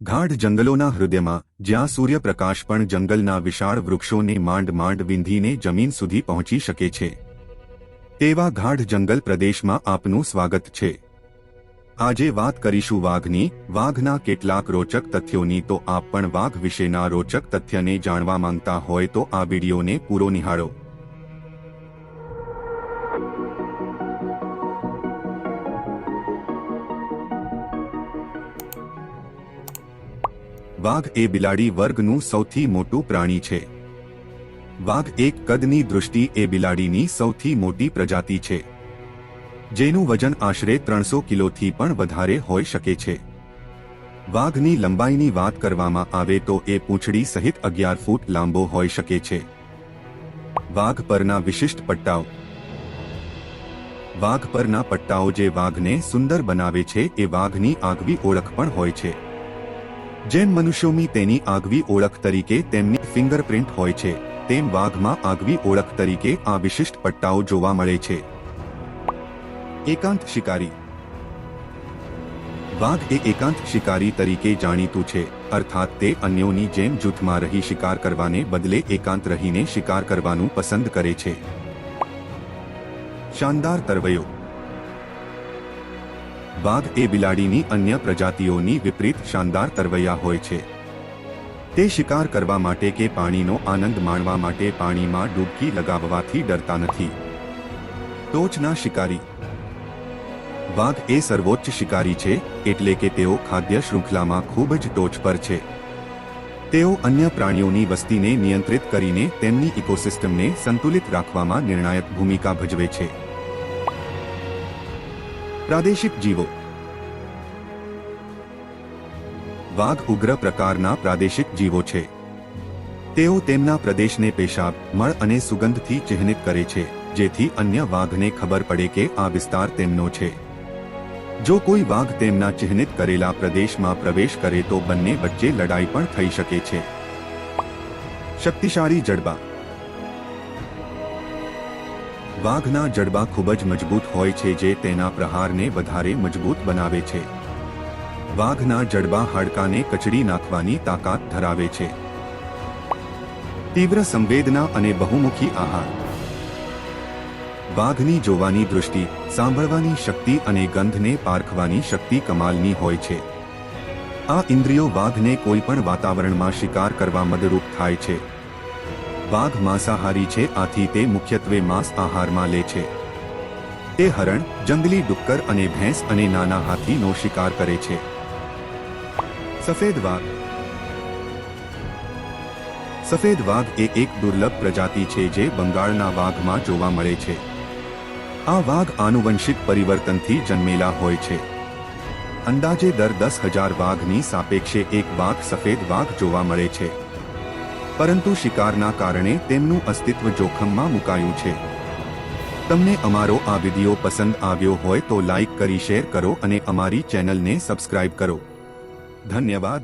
ગાઢ જંગલોના હૃદયમાં જ્યાં સૂર્યપ્રકાશ પણ જંગલના વિશાળ વૃક્ષોને માંડ માંડ વિંધીને જમીન સુધી પહોંચી શકે છે. તેવા ગાઢ જંગલ પ્રદેશમાં આપનું સ્વાગત છે. આજે વાત કરીશું વાઘની. વાઘના કેટલાક રોચક તથ્યોની તો આપ પણ વાઘ વિશેના રોચક તથ્યને જાણવા માંગતા હોય તો આ વિડીયોને પૂરો નિહાળો. વાઘ એ બિલાડી વર્ગનું સૌથી મોટું પ્રાણી છે. વાઘ એક કદની દૃષ્ટિ એ બિલાડીની સૌથી મોટી પ્રજાતિ છે. જેનું વજન આશરે ત્રણસો કિલોથી પણ વધારે હોઈ શકે છે. વાઘની લંબાઈની વાત કરવામાં આવે તો એ પૂંછડી સહિત અગિયાર ફૂટ લાંબો હોઈ શકે છે. વાઘ પરના વિશિષ્ટ પટ્ટાઓ. વાઘ પરના પટ્ટાઓ જે વાઘને સુંદર બનાવે છે એ વાઘની આગવી ઓળખ પણ હોય છે. જેમ મનુષ્યોની તેની આગવી ઓળખ તરીકે તેમની ફિંગરપ્રિન્ટ હોય છે, તેમ વાઘમાં આગવી ઓળખ તરીકે આ વિશિષ્ટ પટ્ટાઓ જોવા મળે છે. એકાંત શિકારી. વાઘ એ એકાંત શિકારી તરીકે જાણીતું છે, અર્થાત તે અન્યોની જેમ જૂથમાં રહી શિકાર કરવાને બદલે એકાંત રહીને શિકાર કરવાનું પસંદ કરે છે. શાનદાર તરવયો. વાઘ એ બિલાડીની અન્ય પ્રજાતિઓની વિપરીત શાનદાર તરવૈયા હોય છે. તે શિકાર કરવા માટે કે પાણીનો આનંદ માણવા માટે પાણીમાં ડૂબકી લગાવવાથી ડરતા નથી. ટોચના શિકારી. વાઘ એ સર્વોચ્ચ શિકારી છે, એટલે કે તેઓ ખાદ્ય શૃંખલામાં ખૂબ જ ટોચ પર છે. તેઓ અન્ય પ્રાણીઓની વસ્તીને નિયંત્રિત કરીને તેમની ઇકોસિસ્ટમને સંતુલિત રાખવામાં નિર્ણાયક ભૂમિકા ભજવે છે. પ્રાદેશિક જીવો. વાઘ ઉગ્ર પ્રકારના પ્રાદેશિક જીવો છે. તેઓ તેમના પ્રદેશને પેશાબ, મળ અને સુગંધથી ચિહ્નિત કરે છે, જેથી અન્ય વાઘને ખબર પડે કે આ વિસ્તાર તેમનો છે. જો કોઈ વાઘ તેમના ચિહ્નિત કરેલા પ્રદેશમાં પ્રવેશ કરે તો બંને વચ્ચે લડાઈ પણ થઈ શકે છે. શક્તિશાળી જડબા. વાઘના જડબા ખૂબ જ મજબૂત હોય છે જે તેના પ્રહારને વધારે મજબૂત બનાવે છે. વાઘના જડબા હાડકાને કચડી નાખવાની તાકાત ધરાવે છે. તીવ્ર સંવેદના અને બહુમુખી આહાર. વાઘની જોવાની દૃષ્ટિ, સાંભળવાની શક્તિ અને ગંધને પારખવાની શક્તિ કમાલની હોય છે. આ ઇન્દ્રિયો વાઘને કોઈ પણ વાતાવરણમાં શિકાર કરવા મદરૂપ થાય છે. વાઘ માંસાહારી છે, આથી તે મુખ્યત્વે માંસ આહારમાં લે છે. તે હરણ, જંગલી ડુક્કર અને ભેંસ અને નાના હાથીનો શિકાર કરે છે. સફેદ વાઘ. સફેદ વાઘ એ એક દુર્લભ પ્રજાતિ છે જે બંગાળના વાઘમાં જોવા મળે છે. આ વાઘ આનુવંશિક પરિવર્તનથી જન્મેલા હોય છે. અંદાજે દર દસ હજાર વાઘની સાપેક્ષે એક વાઘ સફેદ વાઘ જોવા મળે છે. પરંતુ શિકારના કારણે તેમનું અસ્તિત્વ જોખમમાં મુકાયું છે. તમને અમારો આ વિડિયો પસંદ આવ્યો હોય તો લાઈક કરી, શેર કરો અને અમારી ચેનલને સબસ્ક્રાઇબ કરો. ધન્યવાદ.